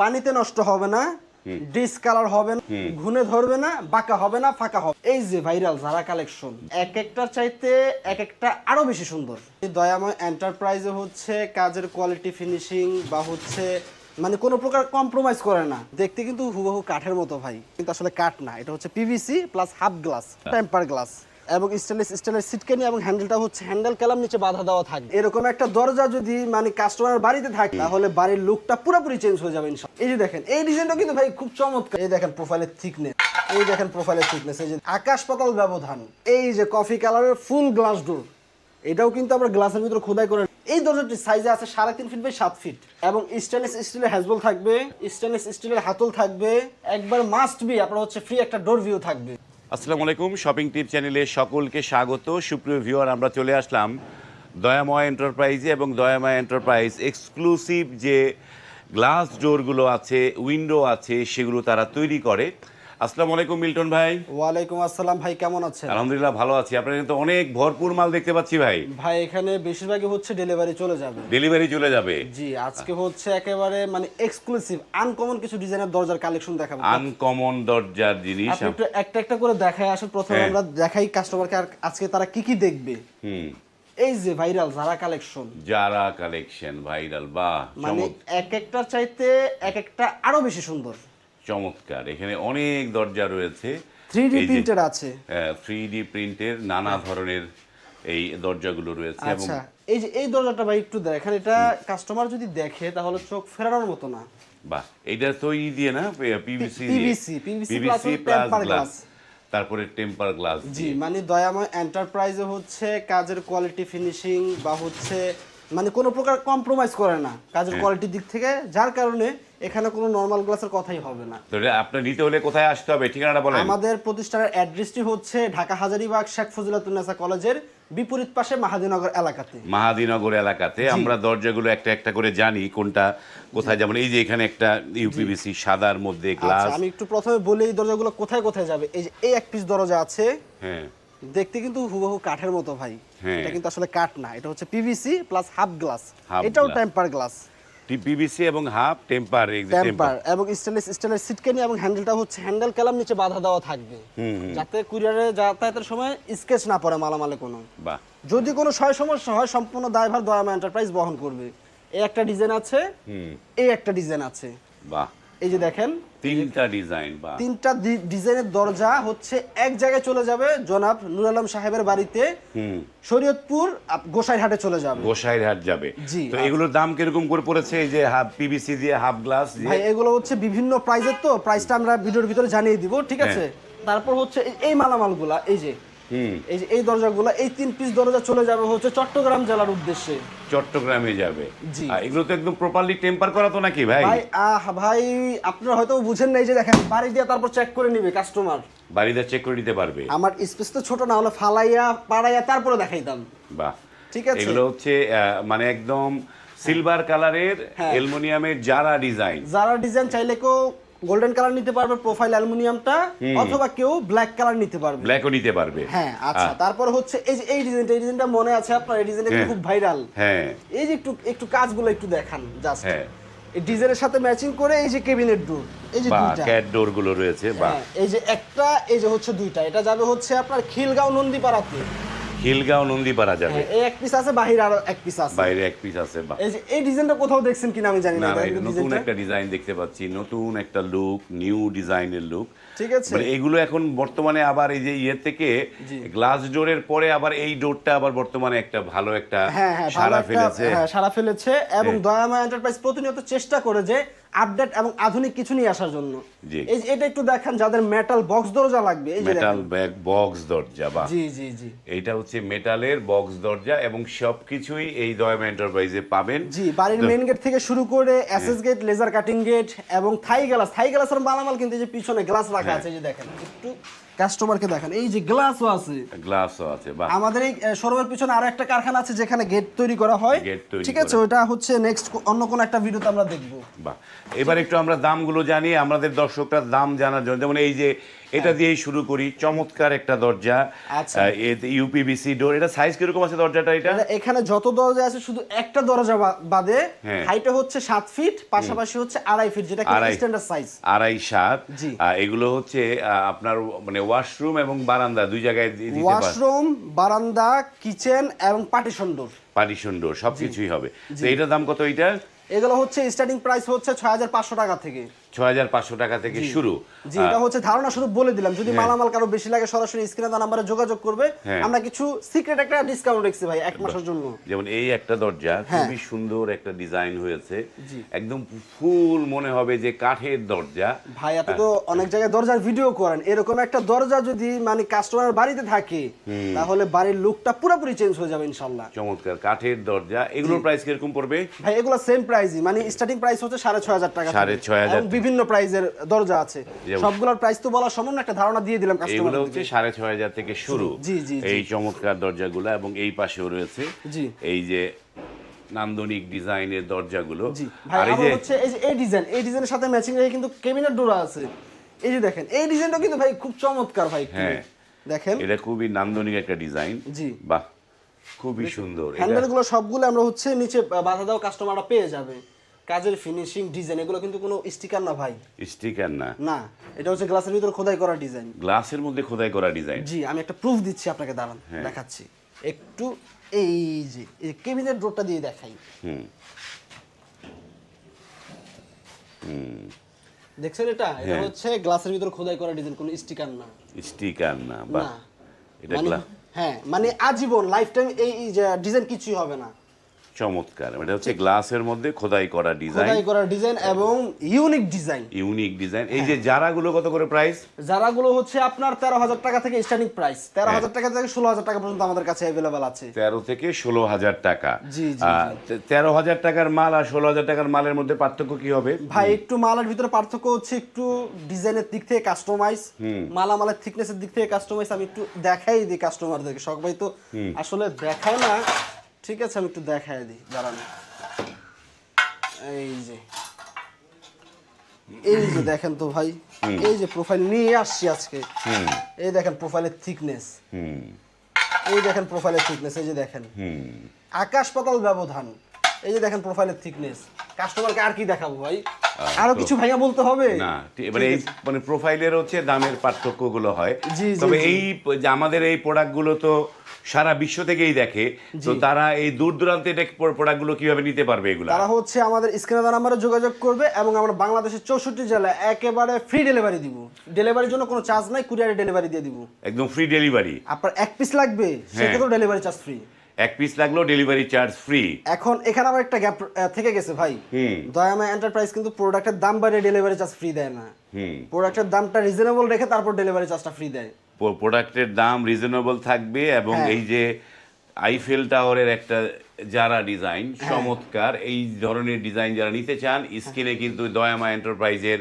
পানিতে নষ্ট হবে না ডিসকালার হবে না ঘুনে ধরবে না বাঁকা হবে না ফাঁকা হবে। এই যে ভাইরাল যারা কালেকশন এক একটার চাইতে এক একটা আরও বেশি সুন্দর। দয়াময় এন্টারপ্রাইজে হচ্ছে কাজের কোয়ালিটি ফিনিশিং বা হচ্ছে মানে কোনো প্রকার কম্প্রোমাইজ করে না। দেখতে কিন্তু হুবহু কাঠের মতো ভাই কিন্তু আসলে কাঠ না। এটা হচ্ছে PVC plus half glass temper glass এবং স্টেনলেস স্টিলের সিটকানি এবং হ্যান্ডেলটা হচ্ছে হ্যান্ডেল কালাম নিচে বাধা দেওয়া থাকবে এরকম একটা দরজা যদি মানে কাস্টমারের বাড়িতে থাকে, তাহলে বাড়ির লুকটা পুরোপুরি চেঞ্জ হয়ে যাবে এই যে দেখেন, এই ডিজাইনটা কিন্তু ভাই খুব চমৎকার। এই দেখেন প্রোফাইলের থিকনেস এই দেখেন প্রোফাইলের থিকনেস এই যে আকাশ পাতাল ব্যবধান। এই যে কফি কালারের ফুল গ্লাস ডোর এটাও কিন্তু আমরা গ্লাসের ভিতরে খোদাই করে এই দরজাটির সাইজে আছে সাড়ে তিন ফিট বাই সাত ফিট এবং স্টেনলেস স্টিলের হ্যাজবল থাকবে স্টেনলেস স্টিলের হাতল থাকবে। একবার মাস্ট বি আপনার হচ্ছে ফ্রি একটা ডোর ভিউ থাকবে। আসসালামু আলাইকুম শপিং টিপ চ্যানেলে সকলকে স্বাগত। সুপ্রিয় ভিউয়ার, আমরা চলে আসলাম দয়াময় এন্টারপ্রাইজে এবং দয়াময় এন্টারপ্রাইজ এক্সক্লুসিভ যে গ্লাস ডোরগুলো আছে উইন্ডো আছে, সেগুলো তারা তৈরি করে। আসসালামু আলাইকুম মিল্টন ভাই। ওয়ালাইকুম আসসালাম ভাই কেমন আছেন? আলহামদুলিল্লাহ ভালো আছি। আপনার কিন্তু অনেক ভরপুর মাল দেখতে পাচ্ছি ভাই। ভাই এখানে বেশিরভাগই হচ্ছে ডেলিভারি চলে যাবে। ডেলিভারি চলে যাবে। জি আজকে হচ্ছে একেবারে মানে এক্সক্লুসিভ আনকমন কিছু ডিজাইনের দরজার কালেকশন দেখাবো। আনকমন দরজার জিনিস। আপনি একটু একটা একটা করে দেখাই আসেন। প্রথমে হ্যাঁ। আমরা দেখাই কাস্টমারকে আর আজকে তারা কি কি দেখবে। হুম। এই যে ভাইরাল যারা কালেকশন যারা কালেকশন ভাইরাল বাহ মানে এক একটার চাইতে এক একটা আরও বেশি সুন্দর। চমৎকার। এখানে অনেক দরজা রয়েছে। থ্রি ডি এই আছে। থ্রি ডি প্রিন্টের নানা ধরনের এই দরজাগুলো রয়েছে এবং আচ্ছা এই যে এই দরজাটা ভাই একটু দেখেন এটা কাস্টমার যদি দেখে তাহলে চোখ ফেরানোর মতো না। বাহ এটা তো ই দিয়ে না পিভিসি plus হচ্ছে temper glass। তারপরে টেম্পার গ্লাস জি মানে দয়াময় এন্টারপ্রাইজে হচ্ছে কাজের কোয়ালিটি ফিনিশিং বা হচ্ছে মানে কোনো প্রকার কম্প্রোমাইজ করে না কাজের হ্যাঁ। কোয়ালিটির দিক থেকে যার কারণে এখানে কোনো নর্মাল গ্লাসের কথাই হবে না। তো এটা আপনার নিতে হলে কোথায় আসতে হবে? ঠিকানাটা বলেন। আমাদের প্রতিষ্ঠানের অ্যাড্রেসটি হচ্ছে ঢাকা হাজারীবাগ শেখ ফজিলাতুন্নেসা কলেজের বিপরীত পাশে মাহাদীনগর এলাকাতে। মাহাদিনগর এলাকাতে। আমরা দরজাগুলো একটা একটা করে জানি কোনটা কোথায় যেমন এই যে এখানে একটা ইউপিবিসি সাদার মধ্যে গ্লাস আচ্ছা আমি একটু প্রথমে বলি এই দরজাগুলো কোথায় কোথায় যাবে। এই যে এই এক পিস দরজা আছে। হ্যাঁ। দেখতে কিন্তু হুবহু কাঠের মতো ভাই। হ্যাঁ। এটা কিন্তু আসলে কাঠ না এটা হচ্ছে পিভিসি প্লাস হাফ গ্লাস এটাও টেম্পার গ্লাস পিভিসি এবং হাফ টেম্পার টেম্পার এবং স্টেনলেস স্টিলের সিটকানি এবং হ্যান্ডেলটা হচ্ছে হ্যান্ডেল কালাম নিচে বাধা দেওয়া থাকবে। যাতে কুরিয়ারে যাতায়াতের সময় স্কেচ না পড়ে মালামালে কোনো। যদি কোনো সয় সমস্যা হয় সম্পূর্ণ দায়ভার দয়ামা এন্টারপ্রাইজ বহন করবে। এই একটা ডিজাইন আছে এই একটা ডিজাইন আছে। বাহ। এই যে দেখেন তিনটা ডিজাইন বাহ। তিনটা ডিজাইনের দরজা হচ্ছে এক জায়গায় চলে যাবে জনাব নুর আলম সাহেবের বাড়িতে। শরীয়তপুর গোসাইরহাটে চলে যাবে। গোসাইরহাট যাবে। জি, তো এগুলোর দাম কীরকম করে পড়েছে? এই যে হাফ পিভিসি দিয়ে হাফ গ্লাস দিয়ে? ভাই এগুলো হচ্ছে বিভিন্ন প্রাইজের তো। প্রাইসটা আমরা ভিডিওর ভিতরে জানিয়ে দিব ঠিক আছে? তারপর হচ্ছে এই- মালামালগুলা এই যে। এই এই দরজাগুলা এই তিন পিস দরজা চলে যাবে হচ্ছে চট্টগ্রাম জেলার উদ্দেশ্যে। চট্টগ্রামে যাবে? জি। এগুলো তো একদম প্রপারলি টেম্পার করা তো নাকি ভাই? ভাই আহ ভাই আপনারা হয়তো বুঝেন নাই যে দেখেন বাড়ি দিয়ে তারপর চেক করে নিবে কাস্টমার বাড়িতে চেক করে দিতে পারবে। আমার স্পেস তো ছোট না হলে ফালাইয়া পাড়াইয়া তারপরে দেখাইতাম। বাহ। ঠিক আছে। এগুলো হচ্ছে মানে একদম সিলভার কালারের। অ্যালুমিনিয়ামের যারা ডিজাইন যারা ডিজাইন চাইলে কেউ গোল্ডেন কালার নিতে পারবে প্রোফাইল অ্যালুমিনিয়ামটা অথবা কেউ ব্ল্যাক কালার নিতে পারবে। ব্ল্যাকও নিতে পারবে। হ্যাঁ আচ্ছা। তারপর হচ্ছে এই যে এই ডিজাইনটা এই ডিজাইনটা মনে আছে আপনার এই ডিজাইনটা হ্যাঁ। খুব ভাইরাল হ্যাঁ। এই যে একটু একটু কাজগুলো একটু দেখান জাস্ট হ্যাঁ। এই ডিজাইনের সাথে ম্যাচিং করে এই যে কেবিনেট ডোর এই যে দুইটা। ক্যাট ডোরগুলো রয়েছে বা। হ্যাঁ, এই যে একটা এই যে হচ্ছে দুইটা। এটা যাবে হচ্ছে আপনার খিলগাঁও নন্দীপাড়াতে। খিলগাঁও নন্দীপাড়া যাবে। হ্যাঁ, এই এক পিস আছে বাহির আরও এক পিস আছে। বাইরে এক পিস আছে এই যে এই ডিজাইনটা কোথাও দেখছেন কিনা আমি জানি না নতুন একটা ডিজাইন দেখতে পাচ্ছি নতুন একটা লুক নিউ ডিজাইনের লুক ঠিক আছে। মানে এগুলো এখন বর্তমানে আবার এই যে ইয়ে থেকে গ্লাস ডোরের পরে আবার এই ডোরটা আবার বর্তমানে একটা ভালো একটা হ্যাঁ হ্যাঁ সারা ফেলেছে। হ্যাঁ সারা ফেলেছে। এবং দয়ামা এন্টারপ্রাইজ প্রতিনিয়ত চেষ্টা করে যে আপডেট এবং আধুনিক কিছু নিয়ে আসার জন্য। এই এটা একটু দেখেন যাদের মেটাল বক্স দরজা লাগবে এই যে মেটাল ব্যাগ বক্স দরজা বা জি জি জি। এটা হচ্ছে মেটালের বক্স দরজা এবং সবকিছুই এই দয়াম এন্টারপ্রাইজে পাবেন। জি বাড়ির মেইন গেট থেকে শুরু করে SS gate laser cutting gate এবং থাই গ্লাস থাই গ্লাসের মালামাল কিন্তু এই যে পিছনে গ্লাস রাখা হ্যাঁ। আছে এই যে দেখেন একটু কাস্টমারকে দেখান। এই যে গ্লাসও আছে। গ্লাসও আছে বা আমাদের এই শোরুমের পিছনে আরও একটা কারখানা আছে যেখানে গেট তৈরি করা হয়। ঠিক আছে। ওটা হচ্ছে নেক্সট অন্য কোন একটা ভিডিওতে আমরা দেখব। বাহ। এবার একটু আমরা দামগুলো জানি আমাদের দর্শকরা দাম জানার জন্য। যেমন এই যে এটা দিয়েই শুরু করি। চমৎকার একটা দরজা। আচ্ছা। ইউপিবিসি ডোর এটা সাইজ কীরকম আছে দরজাটা এটা? এখানে যত দরজা আছে শুধু একটা দরজা বাদে হ্যাঁ। হাইটে হচ্ছে সাত ফিট পাশাপাশি হচ্ছে আড়াই ফিট যেটা। স্ট্যান্ডার্ড সাইজ আড়াই সাত। জি। এগুলো হচ্ছে আপনার মানে ওয়াশরুম এবং বারান্দা দুই জায়গায় দিতে পার ওয়াশরুম বারান্দা কিচেন এবং পার্টিশন ডোর পার্টিশন ডোর সবকিছুই হবে। তো এটার দাম কত এটা এগুলো হচ্ছে স্টার্টিং প্রাইস হচ্ছে ছয় হাজার পাঁচশো টাকা থেকে। 6500 টাকা থেকে শুরু। জি এটা হচ্ছে ধারণা শুধু বলে দিলাম। যদি হ্যাঁ। মালামাল কারও বেশি লাগে সরাসরি স্ক্রিনে দেওয়া নম্বরে যোগাযোগ করবে। হ্যাঁ। আমরা কিছু সিক্রেট একটা ডিসকাউন্ট রেখেছি ভাই এক মাসের জন্য। যেমন এই একটা দরজা হ্যাঁ। খুবই সুন্দর একটা ডিজাইন হয়েছে। একদম ফুল মনে হবে যে কাঠের দরজা। ভাই আপনি তো অনেক জায়গায় দরজার ভিডিও করেন। এরকম একটা দরজা যদি মানে কাস্টমার বাড়িতে থাকে তাহলে বাড়ির লুকটা পুরোপুরি চেঞ্জ হয়ে যাবে ইনশাআল্লাহ। চমৎকার। কাঠের দরজা। এগুলোর প্রাইস কীরকম পড়বে? ভাই এগুলো সেম প্রাইসই মানে স্টার্টিং প্রাইস হচ্ছে 6500 টাকা 6500 বিভিন্ন প্রাইজের দরজা আছে। সবগুলোর প্রাইস তো বলা সম্ভব না একটা ধারণা দিয়ে দিলাম এগুলো হচ্ছে সাড়ে ছয় হাজার থেকে শুরু। এই চমৎকার দরজাগুলো এবং এই পাশেও রয়েছে। এই যে নান্দনিক ডিজাইনের দরজাগুলো। আর এই যে হচ্ছে এই যে এই ডিজাইন এই ডিজাইনের সাথে ম্যাচিং রেখে কিন্তু ডোর আছে। এই যে দেখেন এই ডিজাইনটা কিন্তু ভাই খুব চমৎকার ভাই হ্যাঁ। দেখেন। এটা খুবই নান্দনিক একটা ডিজাইন। জি। বাহ খুবই সুন্দর। এটা- হ্যান্ডেলগুলো সবগুলো আমরা হচ্ছে নিচে বাধা দাও কাস্টমাররা পেয়ে যাবে। কাজের ফিনিশিং ডিজাইন এগুলো কিন্তু কোনো স্টিকার না ভাই। স্টিকার না। না এটা হচ্ছে গ্লাসের ভিতরে খোদাই করা ডিজাইন গ্লাসের মধ্যে খোদাই করা ডিজাইন জি আমি একটা প্রুফ দিচ্ছি আপনাকে দাঁড়ান হ্যাঁ। দেখাচ্ছি। একটু এই যে এই কেবিনেট ডোরটা দিয়ে দেখাই। হুম। হুম। দেখছেন এটা? এটা হ্যাঁ। হচ্ছে গ্লাসের ভিতরে খোদাই করা ডিজাইন কোনো স্টিকার না। স্টিকার না না। এটা মানে হ্যাঁ মানে আজীবন লাইফ টাইম এই ডিজাইন কিছুই হবে না। চমৎকার। এটা হচ্ছে গ্লাসের মধ্যে খোদাই করা ডিজাইন খোদাই করা ডিজাইন এবং ইউনিক ডিজাইন ইউনিক ডিজাইন এই যে জারাগুলো কত করে প্রাইস যারাগুলো হচ্ছে আপনার তেরো হাজার টাকা থেকে স্টার্টিং প্রাইস তেরো হাজার টাকা থেকে ষোলো হাজার টাকা পর্যন্ত আমাদের কাছে অ্যাভেলেবেল আছে। তেরো থেকে ষোলো হাজার টাকা। জি, জি, আহ, তে- তেরো হাজার টাকার মাল আর ষোলো হাজার টাকার মালের মধ্যে পার্থক্য কি হবে? ভাই একটু মালের ভিতরে পার্থক্য হচ্ছে একটু ডিজাইনের দিক থেকে কাস্টমাইজ মালামালের থিকনেসের দিক থেকে কাস্টমাইজ আমি একটু দেখাই দিই কাস্টমারদেরকে সবাই তো আসলে দেখায় না। ঠিক আছে আমি একটু দেখাই দিই দাঁড়ান। এই যে। এই যে দেখেন তো ভাই এই যে প্রোফাইল নিয়ে আসছি আজকে। এই দেখেন প্রোফাইলের থিকনেস হুম। এই দেখেন প্রোফাইলের থিকনেস এই যে দেখেন। হুম। আকাশ পাতাল ব্যবধান। এই যে দেখেন প্রোফাইলের থিকনেস কাস্টমারকে আর কি দেখাবো ভাই? আরও কিছু ভাইয়া বলতে হবে? না এবারে এই মানে প্রোফাইলের হচ্ছে দামের পার্থক্যগুলো হয়। জি, জি, তবে এই যে আমাদের এই প্রোডাক্টগুলো তো সারা বিশ্ব থেকেই দেখে তো তারা এই দূর দূরান্তে প্রোডাক্টগুলো কীভাবে নিতে পারবে এগুলো? তারা হচ্ছে আমাদের স্ক্রিনে নাম্বারে যোগাযোগ করবে এবং আমরা বাংলাদেশের চৌষট্টি জেলায় একেবারে ফ্রি ডেলিভারি দিব। ডেলিভারির জন্য কোনো চার্জ নাই কুরিয়ারে ডেলিভারি দিয়ে দিব। একদম ফ্রি ডেলিভারি আপনার এক পিস লাগবে সেক্ষেত্রেও ডেলিভারি চার্জ ফ্রি এক পিস লাগল ডেলিভারি চার্জ ফ্রি এখন এখানে আবার একটা গ্যাপ থেকে গেছে ভাই। হুম। দয়ামা এন্টারপ্রাইজ কিন্তু প্রোডাক্টের দাম বাড়িয়ে ডেলিভারি চার্জ ফ্রি দেয় না। হুম। প্রোডাক্টের দামটা রিজনেবল রেখে তারপর ডেলিভারি চার্জটা ফ্রি দেয়। প্রোডাক্টের দাম রিজনেবল থাকবে এবং হ্যাঁ। এই যে আইফেল টাওয়ারের একটা যারা ডিজাইন হ্যাঁ। চমৎকার। এই ধরনের ডিজাইন যারা নিতে চান স্ক্রিনে কিন্তু দয়ামা এন্টারপ্রাইজের।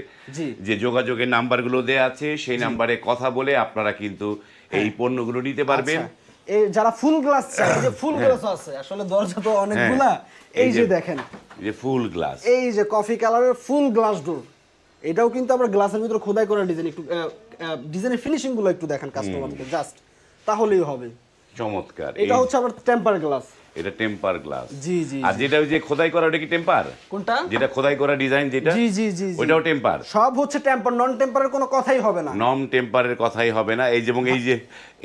যে যোগাযোগের নাম্বারগুলো দেয়া আছে সেই নাম্বারে কথা বলে আপনারা কিন্তু এই পণ্যগুলো নিতে পারবেন। আচ্ছা, এই যারা ফুল গ্লাস চায় যে ফুল গ্লাস আছে আসলে দরজা তো অনেকগুলা। হ্যাঁ। এই যে- দেখেন। যে ফুল গ্লাস এই যে কফি কালারের ফুল গ্লাস ডোর এটাও কিন্তু আমরা গ্লাসের ভিতরে খোদাই করা ডিজাইন একটু ডিজাইনের ফিনিশিংগুলো একটু দেখেন কাস্টমারকে জাস্ট তাহলেই হবে। চমৎকার। এটা হচ্ছে আবার টেম্পার গ্লাস এটা টেম্পার গ্লাস জি জি আর যেটা ওই যে খোদাই করা ওটা কি টেম্পার কোনটা? যেটা খোদাই করা ডিজাইন যেটা জি জি জি ওটাও টেম্পার সব হচ্ছে টেম্পার নন টেম্পারের কোনো কথাই হবে না। নন টেম্পারের কথাই হবে না। এই যেমন এই যে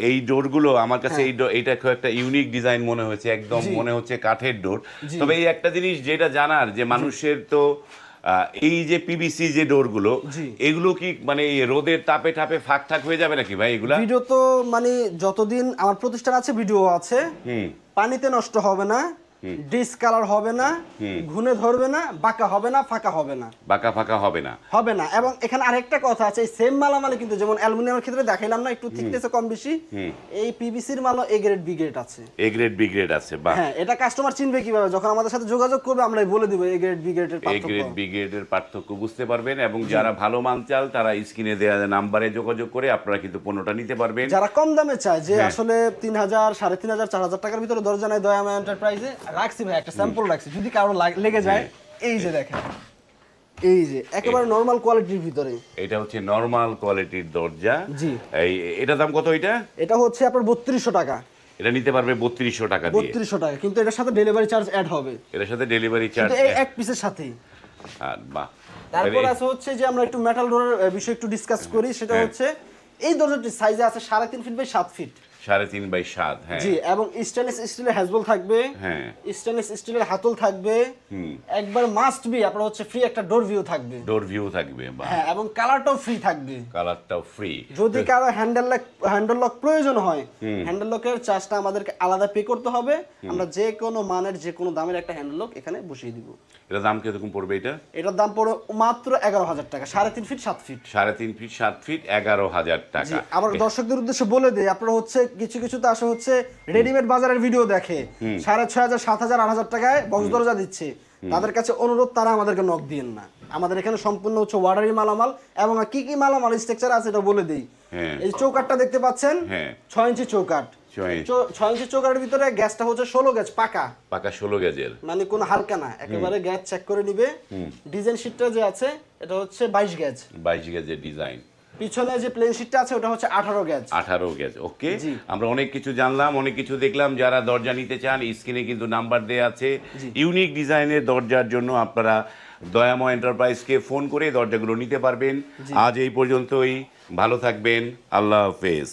এই ডোরগুলো আমার কাছে এই ডোর এইটা খুব একটা ইউনিক ডিজাইন মনে হয়েছে। একদম হ্যাঁ। মনে হচ্ছে কাঠের ডোর। তবে এই একটা জিনিস যেটা জানার যে মানুষের তো এই যে পিবিসি যে ডোরগুলো। এগুলো কি মানে রোদের তাপে টাপে ফাঁক ঠাক হয়ে যাবে নাকি ভাই এগুলো? ভিডিও তো মানে যতদিন আমার প্রতিষ্ঠান আছে ভিডিও আছে পানিতে নষ্ট হবে না। ডিসকালার হবে না ঘুনে ধরবে না বাঁকা হবে না ফাঁকা হবে না। বাঁকা ফাঁকা হবে না। হবে না। এবং এখানে আরেকটা কথা আছে এই সেম মালামালে কিন্তু যেমন অ্যালুমিনিয়ামের ক্ষেত্রে দেখাইলাম না একটু থিকনেসে কম বেশি এই পিভিসির মালও এ গ্রেড বি গ্রেড আছে। এ গ্রেড বি গ্রেড আছে বা হ্যাঁ এটা কাস্টমার চিনবে কীভাবে? যখন আমাদের সাথে যোগাযোগ করবে আমরা বলে দিব এ গ্রেড বি গ্রেডের এ পার্থক্য। গ্রেড বি গ্রেডের পার্থক্য বুঝতে পারবেন এবং যারা ভালো মাল চাল তারা স্ক্রিনে দেওয়া নাম্বারে যোগাযোগ করে আপনারা কিন্তু পণ্যটা নিতে পারবেন। যারা কম দামে চায় যে হ্যাঁ। আসলে তিন হাজার সাড়ে তিন হাজার চার হাজার টাকার ভিতরে দরজা নেয় দয়ামা এন্টারপ্রাইজে রাখছি ভাই একটা স্যাম্পল রাখছি। যদি কারও লেগে যায়। এই যে দেখেন এই যে একেবারে নর্মাল কোয়ালিটির ভিতরে। এটা হচ্ছে নর্মাল কোয়ালিটির দরজা। জি। এই এটা দাম কত এটা? এটা হচ্ছে আপনার বত্রিশশো টাকা। এটা নিতে পারবে বত্রিশশো টাকা দিয়ে। বত্রিশশো টাকা কিন্তু এটার সাথে ডেলিভারি চার্জ অ্যাড হবে। এটার সাথে ডেলিভারি চার্জ এক পিসের সাথেই। বাহ। তারপর আছে হচ্ছে যে আমরা একটু মেটাল ডোরের বিষয়ে একটু ডিসকাস করি সেটা হ্যাঁ। হচ্ছে এই দরজাটির সাইজে আছে সাড়ে তিন ফিট বাই সাত ফিট সাড়ে তিন বাই সাত হ্যাঁ। জি এবং স্টেনলেস স্টিলের হ্যাজবল থাকবে হ্যাঁ। স্টেনলেস স্টিলের হাতল থাকবে একবার মাস্ট বি আপনার হচ্ছে ফ্রি একটা ডোর ভিউ থাকবে। ডোর ভিউ থাকবে হ্যাঁ এবং কালারটাও ফ্রি থাকবে। কালারটাও ফ্রি যদি কারও হ্যান্ডেল লক হ্যান্ডেল লক প্রয়োজন হয় হ্যান্ডেল লকের চার্জটা আমাদেরকে আলাদা পে করতে হবে। আমরা যে কোনো মানের যে কোনো দামের একটা হ্যান্ডেল লক এখানে বসিয়ে দিব। এটা দাম কীরকম পড়বে এটা? এটার দাম পড়ে মাত্র এগারো হাজার টাকা সাড়ে তিন ফিট সাত ফিট সাড়ে তিন ফিট সাত ফিট এগারো হাজার টাকা। আবার দর্শকদের উদ্দেশ্যে বলে দেই আপনারা হচ্ছে কিছু কিছু তো আসে হচ্ছে রেডিমেড বাজারের ভিডিও দেখে। সাড়ে ছয় হাজার সাত হাজার আট হাজার টাকায় বক্স দরজা দিচ্ছে। তাদের কাছে অনুরোধ তারা আমাদেরকে নক দিয়েন না। আমাদের এখানে সম্পূর্ণ হচ্ছে ওয়ার্ডারি মালামাল এবং কি কি মালামাল স্ট্রাকচার আছে এটা বলে দিই। হ্যাঁ। এই চৌকাটটা দেখতে পাচ্ছেন? হ্যাঁ। ছয় ইঞ্চি চৌকাট ছয় ইঞ্চি। চৌকাটের ভিতরে গ্যাসটা হচ্ছে ষোলো গ্যাস পাকা। পাকা ষোলো গেজের। মানে কোনো হালকা না একেবারে গ্যাস চেক করে নিবে। ডিজাইন শিটটা যে আছে এটা হচ্ছে বাইশ গ্যাস বাইশ গেজের ডিজাইন পিছনে যে প্লেন শিটটা আছে ওটা হচ্ছে আঠারো গেজ আঠারো গেজ ওকে আমরা অনেক কিছু জানলাম অনেক কিছু দেখলাম। যারা দরজা নিতে চান স্ক্রিনে কিন্তু নাম্বার দেওয়া আছে। ইউনিক ডিজাইনের দরজার জন্য আপনারা দয়াময় এন্টারপ্রাইজকে ফোন করে দরজাগুলো নিতে পারবেন। আজ এই পর্যন্তই। ভালো থাকবেন। আল্লাহ হাফেজ।